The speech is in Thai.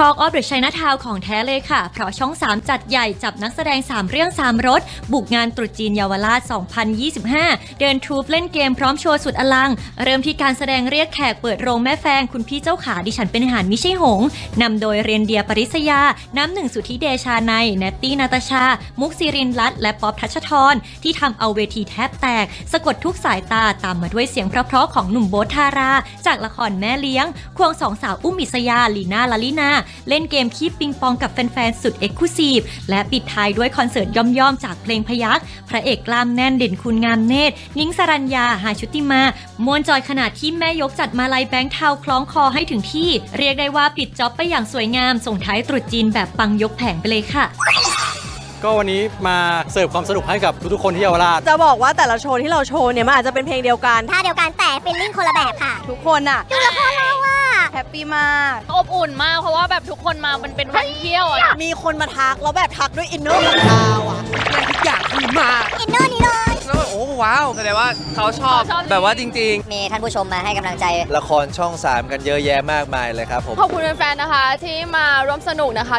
Talk of the Chinatown ของแท้เลยค่ะ เพราะช่อง 3 จัดใหญ่จับนักแสดง 3 เรื่อง 3 รถ บุกงานตรุษจีนเยาวราช 2025 เดินทรูปเล่นเกมพร้อมโชว์สุดอลัง เริ่มที่การแสดงเรียกแขกเปิดโรงแม่แฟง คุณพี่เจ้าขาดิฉันเป็นหารมิใช่หงนำโดยเรียนเดียปริศยา น้ำหนึ่งสุธิเดชาในแนตตี้นาตาชา มุกซิรินรัตและป๊อปทัชทรที่ทำเอาเวทีแทบแตก สะกดทุกสายตาตามมาด้วยเสียงเพราะๆของหนุ่มโบ๊ทารา จากละครแม่เลี้ยงควงสองสาวอุ้มอิสยาลีน่าลาลินาเล่นเกมคีบปิงปองกับแฟนๆ สุดเอ็กซ์คลูซีฟและปิดท้ายด้วยคอนเสิร์ตย่อมๆ จากเพลงพยักพระเอกกล้ามแน่นเด่นคุณงามเนตรนิ้งสรัญญา หาชุติมามวนจอยขนาดที่แม่ยกจัดมาลัยแบงค์เทาคล้องคอให้ถึงที่ เรียกได้ว่าปิดจ็อบไปอย่างสวยงาม ส่งท้ายตรุษจีนแบบปังยกแผงไปเลยค่ะก็วันนี้มาเสิร์ฟความสนุกให้กับทุกๆคนที่เยาวราชจะบอกว่าแต่ละโชว์ที่เราโชว์เนี่ยมันอาจจะเป็นเพลงเดียวกันท่าเดียวกันแต่ฟีลลิ่งคนละแบบค่ะ ทุกคนอะดูละครเราว่าแฮปปี้มากอบอุ่นมากเพราะว่าแบบทุกคนมามันเป็นวันเที่ยวอะมีคนมาทักแล้วแบบทักด้วยอินเนอร์ของเราอะอยากคือมากอินเนอร์นี้เลยแล้วแบบโอ้ว้าวแสดงว่าเขาชอบแบบว่าจริง ๆ มีท่านผู้ชมมาให้กำลังใจ ละครช่อง 3 กันเยอะแยะมากมายเลยครับผมขอบคุณแฟนๆนะคะที่มาร่วมสนุกนะคะ